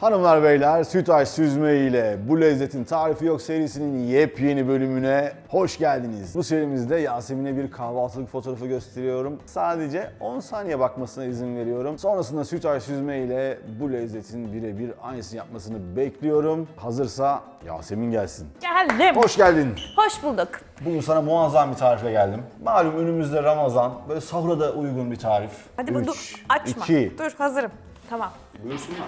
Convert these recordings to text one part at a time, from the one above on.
Hanımlar beyler sütaş süzme ile bu lezzetin tarifi yok serisinin yepyeni bölümüne hoş geldiniz. Bu serimizde Yasemin'e bir kahvaltılık fotoğrafı gösteriyorum. Sadece 10 saniye bakmasına izin veriyorum. Sonrasında sütaş süzme ile bu lezzetin birebir aynısını yapmasını bekliyorum. Hazırsa Yasemin gelsin. Geldim. Hoş geldin. Hoş bulduk. Bugün sana muazzam bir tarifle geldim. Malum önümüzde Ramazan. Böyle sahura da uygun bir tarif. Hadi bu Üç, dur. Açma. iki. Dur hazırım. Tamam. Buyursunlar.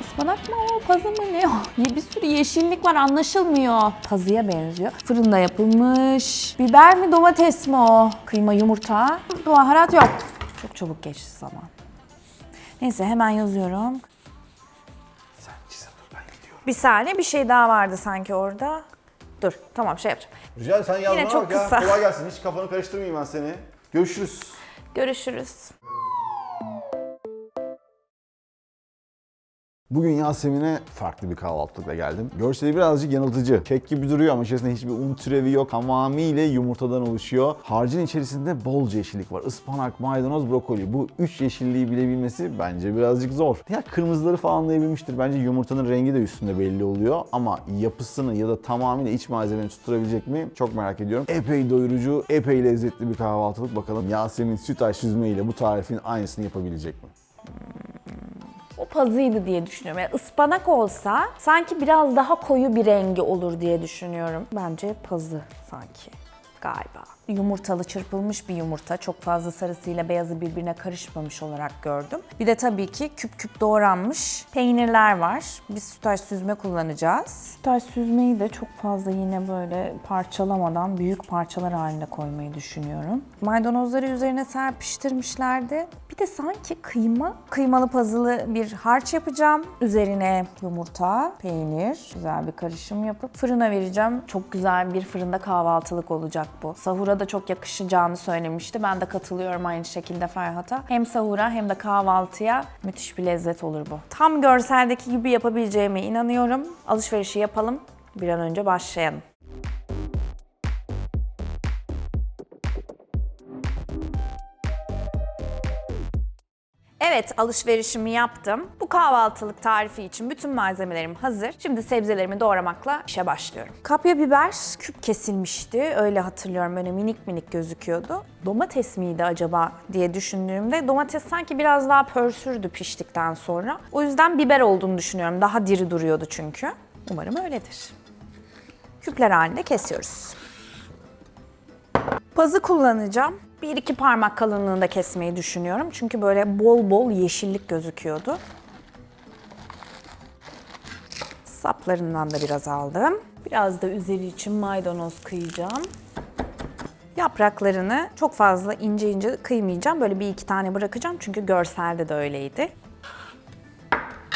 Ispanak mı o, pazı mı ne o? Bir sürü yeşillik var anlaşılmıyor. Pazıya benziyor. Fırında yapılmış. Biber mi domates mi o? Kıyma yumurta. Baharat yok. Çok çabuk geçti zaman. Neyse hemen yazıyorum. Sen çize dur ben gidiyorum. Bir saniye bir şey daha vardı sanki orada. Dur tamam şey yapacağım. Rica ederim sen yazmana çok bak ya. kısa. Kolay gelsin. Hiç kafanı karıştırmayayım ben seni. Görüşürüz. Görüşürüz. Bugün Yasemin'e farklı bir kahvaltılıkla geldim. Görseli birazcık yanıltıcı. Kek gibi duruyor ama içerisinde hiçbir un türevi yok. Tamamıyla yumurtadan oluşuyor. Harcın içerisinde bolca yeşillik var. Ispanak, maydanoz, brokoli. Bu üç yeşilliği bilebilmesi bence birazcık zor. Diğer kırmızıları falan anlayabilmiştir. Bence yumurtanın rengi de üstünde belli oluyor. Ama yapısını ya da tamamıyla iç malzemeni tutturabilecek mi? Çok merak ediyorum. Epey doyurucu, epey lezzetli bir kahvaltılık. Bakalım Yasemin sütaş süzme ile bu tarifin aynısını yapabilecek mi? Pazıydı diye düşünüyorum. Yani ıspanak olsa sanki biraz daha koyu bir rengi olur diye düşünüyorum. Bence pazı sanki galiba. Yumurtalı çırpılmış bir yumurta. Çok fazla sarısıyla beyazı birbirine karışmamış olarak gördüm. Bir de tabii ki küp küp doğranmış peynirler var. Biz sütaş süzme kullanacağız. Sütaş süzmeyi de çok fazla yine böyle parçalamadan büyük parçalar halinde koymayı düşünüyorum. Maydanozları üzerine serpiştirmişlerdi. Bir de sanki kıyma, kıymalı pazılı bir harç yapacağım. Üzerine yumurta, peynir, güzel bir karışım yapıp fırına vereceğim. Çok güzel bir fırında kahvaltılık olacak bu. Sahura da çok yakışacağını söylemişti. Ben de katılıyorum aynı şekilde Ferhat'a. Hem sahura hem de kahvaltıya müthiş bir lezzet olur bu. Tam görseldeki gibi yapabileceğime inanıyorum. Alışverişi yapalım. Bir an önce başlayalım. Evet alışverişimi yaptım. Bu kahvaltılık tarifi için bütün malzemelerim hazır. Şimdi sebzelerimi doğramakla işe başlıyorum. Kapya biber küp kesilmişti. Öyle hatırlıyorum böyle minik minik gözüküyordu. Domates miydi acaba diye düşündüğümde domates sanki biraz daha pörsürdü piştikten sonra. O yüzden biber olduğunu düşünüyorum. Daha diri duruyordu çünkü. Umarım öyledir. Küpler halinde kesiyoruz. Pazı kullanacağım. Bir iki parmak kalınlığında kesmeyi düşünüyorum. Çünkü böyle bol bol yeşillik gözüküyordu. Saplarından da biraz aldım. Biraz da üzeri için maydanoz kıyacağım. Yapraklarını çok fazla ince ince kıymayacağım. Böyle bir iki tane bırakacağım çünkü görselde de öyleydi.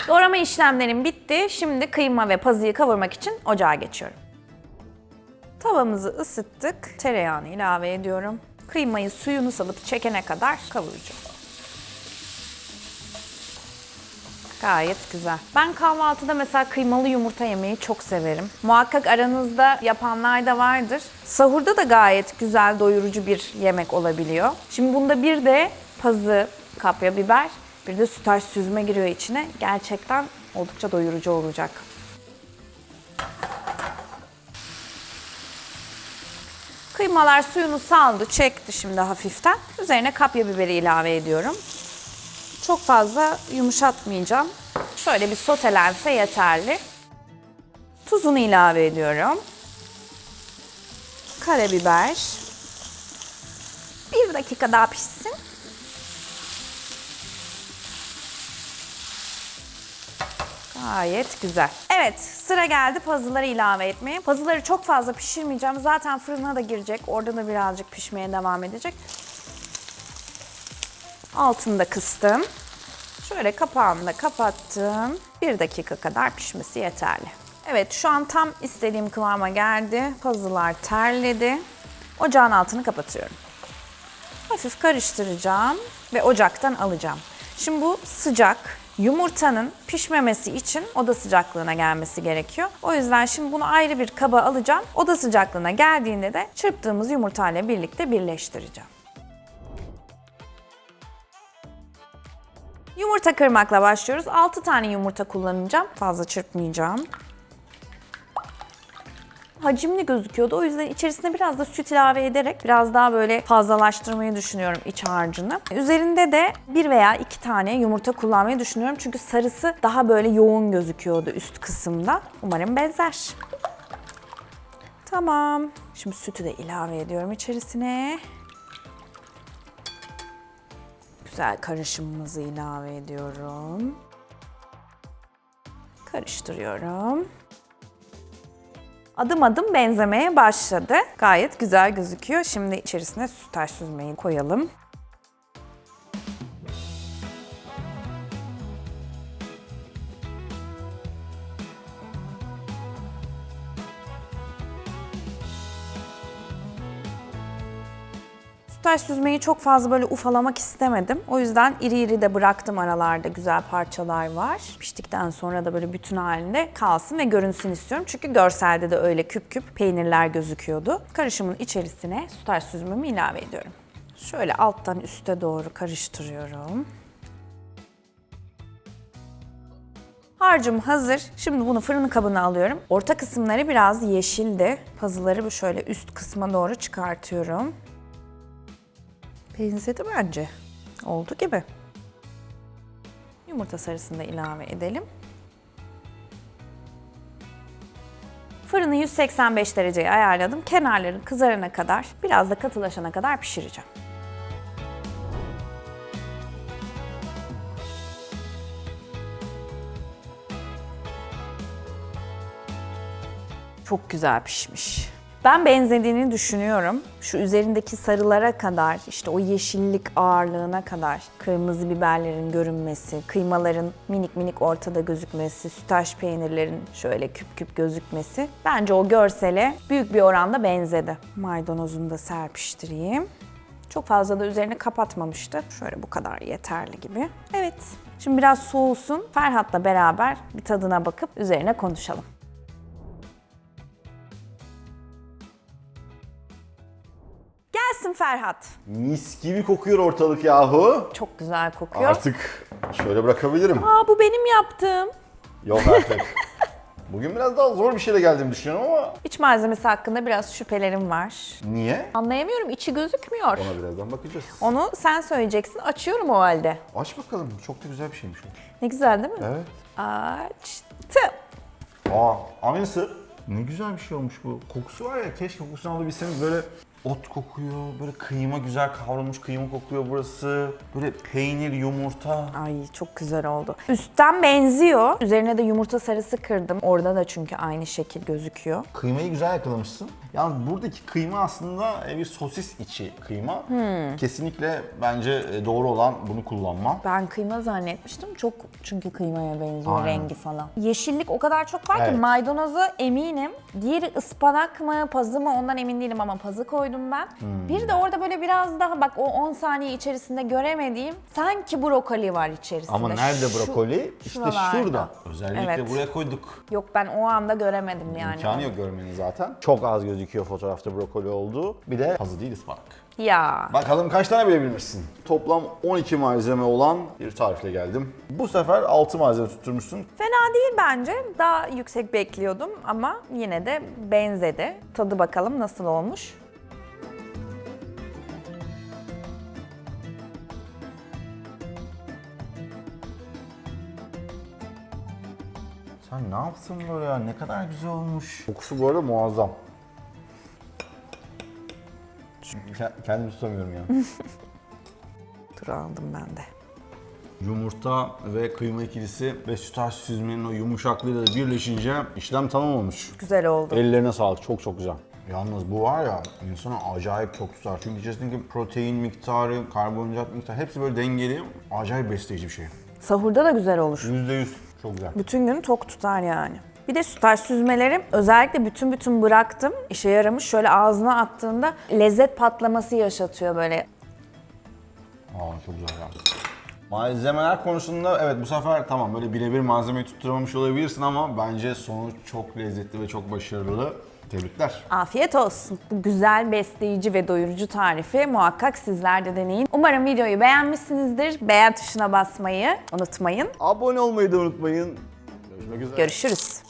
Doğrama işlemlerim bitti. Şimdi kıyma ve pazıyı kavurmak için ocağa geçiyorum. Tavamızı ısıttık. Tereyağını ilave ediyorum. Kıymayı suyunu salıp çekene kadar kavuracağım. Gayet güzel. Ben kahvaltıda mesela kıymalı yumurta yemeyi çok severim. Muhakkak aranızda yapanlar da vardır. Sahurda da gayet güzel doyurucu bir yemek olabiliyor. Şimdi bunda bir de pazı, kapya biber, bir de sütaş süzme giriyor içine. Gerçekten oldukça doyurucu olacak. Kıymalar suyunu saldı, çekti şimdi hafiften. Üzerine kapya biberi ilave ediyorum. Çok fazla yumuşatmayacağım. Şöyle bir sotelense yeterli. Tuzunu ilave ediyorum. Karabiber. Bir dakika daha pişsin. Gayet güzel. Evet sıra geldi pazıları ilave etmeye. Pazıları çok fazla pişirmeyeceğim. Zaten fırına da girecek. Orada da birazcık pişmeye devam edecek. Altını da kıstım. Şöyle kapağını da kapattım. Bir dakika kadar pişmesi yeterli. Evet şu an tam istediğim kıvama geldi. Pazılar terledi. Ocağın altını kapatıyorum. Hafif karıştıracağım ve ocaktan alacağım. Şimdi bu sıcak. Yumurtanın pişmemesi için oda sıcaklığına gelmesi gerekiyor. O yüzden şimdi bunu ayrı bir kaba alacağım. Oda sıcaklığına geldiğinde de çırptığımız yumurtayla birlikte birleştireceğim. Yumurta kırmakla başlıyoruz. 6 tane yumurta kullanacağım. Fazla çırpmayacağım. Hacimli gözüküyordu. O yüzden içerisine biraz da süt ilave ederek biraz daha böyle fazlalaştırmayı düşünüyorum iç harcını. Üzerinde de bir veya iki tane yumurta kullanmayı düşünüyorum. Çünkü sarısı daha böyle yoğun gözüküyordu üst kısımda. Umarım benzer. Tamam. Şimdi sütü de ilave ediyorum içerisine. Güzel karışımımızı ilave ediyorum. Karıştırıyorum. Adım adım benzemeye başladı. Gayet güzel gözüküyor. Şimdi içerisine sütaş süzmeyi koyalım. Sütaş süzmeyi çok fazla böyle ufalamak istemedim. O yüzden iri iri de bıraktım aralarda güzel parçalar var. Piştikten sonra da böyle bütün halinde kalsın ve görünsün istiyorum. Çünkü görselde de öyle küp küp peynirler gözüküyordu. Karışımın içerisine sütaş süzmemi ilave ediyorum. Şöyle alttan üste doğru karıştırıyorum. Harcım hazır. Şimdi bunu fırın kabına alıyorum. Orta kısımları biraz yeşildi. Pazıları bu şöyle üst kısma doğru çıkartıyorum. Benzedi bence. Oldu gibi. Yumurta sarısını da ilave edelim. Fırını 185 dereceye ayarladım. Kenarları kızarana kadar, biraz da katılaşana kadar pişireceğim. Çok güzel pişmiş. Ben benzediğini düşünüyorum. Şu üzerindeki sarılara kadar, işte o yeşillik ağırlığına kadar, kırmızı biberlerin görünmesi, kıymaların minik minik ortada gözükmesi, sütaş peynirlerin şöyle küp küp gözükmesi. Bence o görsele büyük bir oranda benzedi. Maydanozunu da serpiştireyim. Çok fazla da üzerini kapatmamıştı. Şöyle bu kadar yeterli gibi. Evet. Şimdi biraz soğusun. Ferhat'la beraber bir tadına bakıp üzerine konuşalım. Ferhat. Mis gibi kokuyor ortalık yahu. Çok güzel kokuyor. Artık şöyle bırakabilirim. Aa bu benim yaptığım. Yok artık. Bugün biraz daha zor bir şeyle geldiğimi düşünüyorum ama İç malzemesi hakkında biraz şüphelerim var. niye? Anlayamıyorum içi gözükmüyor. Ona birazdan bakacağız. Onu sen söyleyeceksin. Açıyorum o halde. Aç bakalım. Çok da güzel bir şeymiş o. Ne güzel değil mi? Evet. Açtım. Aa, aynısı. Ne güzel bir şey olmuş bu. Kokusu var ya keşke kokusunu alabilseniz böyle ot kokuyor, böyle kıyma güzel kavrulmuş kıyma kokuyor burası. Böyle peynir, yumurta. Ay çok güzel oldu. Üstten benziyor. Üzerine de yumurta sarısı kırdım. Orada da çünkü aynı şekil gözüküyor. Kıymayı güzel yakalamışsın. Yalnız buradaki kıyma aslında e, bir sosis içi kıyma. Kesinlikle bence e, doğru olan bunu kullanmam. Ben kıyma zannetmiştim. Çok çünkü kıymaya benziyor Aynen. rengi falan. Yeşillik o kadar çok var ki Evet. maydanozu eminim. Diğeri ıspanak mı, pazı mı ondan emin değilim ama pazı koydum ben. Hmm. Bir de orada böyle biraz daha bak o 10 saniye içerisinde göremediğim sanki brokoli var içerisinde. Ama nerede Şu- brokoli? işte şuralarda. şurada. Özellikle Evet. buraya koyduk. Yok ben o anda göremedim yani. İmkanı yok görmenin zaten. Çok az gözüküyor fotoğrafta brokoli olduğu. Bir de hazı değil ıspanak. Ya. Bakalım kaç tane bilebilmişsin? Toplam 12 malzeme olan bir tarifle geldim. Bu sefer 6 malzeme tutturmuşsun. Fena değil bence. Daha yüksek bekliyordum ama yine de benzedi. Tadı bakalım nasıl olmuş. Ne yaptın böyle ya? Ne kadar güzel olmuş. Kokusu bu arada muazzam. Ke- Kendimi tutamıyorum ya. Dur aldım ben de. Yumurta ve kıyma ikilisi ve sütaş süzmenin o yumuşaklığıyla da birleşince işlem tamam olmuş. Güzel oldu. Ellerine sağlık. Çok çok güzel. Yalnız bu var ya insana acayip çok tutar. Çünkü içerisindeki protein miktarı, karbonhidrat miktarı hepsi böyle dengeli. Acayip besleyici bir şey. Sahurda da güzel olur. %100 çok güzel. Bütün gün tok tutar yani. Bir de sütaş süzmelerim özellikle bütün bütün bıraktım. İşe yaramış. Şöyle ağzına attığında lezzet patlaması yaşatıyor böyle. Aa çok güzel ya. Malzemeler konusunda evet bu sefer tamam böyle birebir malzemeyi tutturamamış olabilirsin ama bence sonuç çok lezzetli ve çok başarılı. Tebrikler. Afiyet olsun. Bu güzel, besleyici ve doyurucu tarifi muhakkak sizler de deneyin. Umarım videoyu beğenmişsinizdir. Beğen tuşuna basmayı unutmayın. Abone olmayı da unutmayın. Görüşmek üzere. Görüşürüz.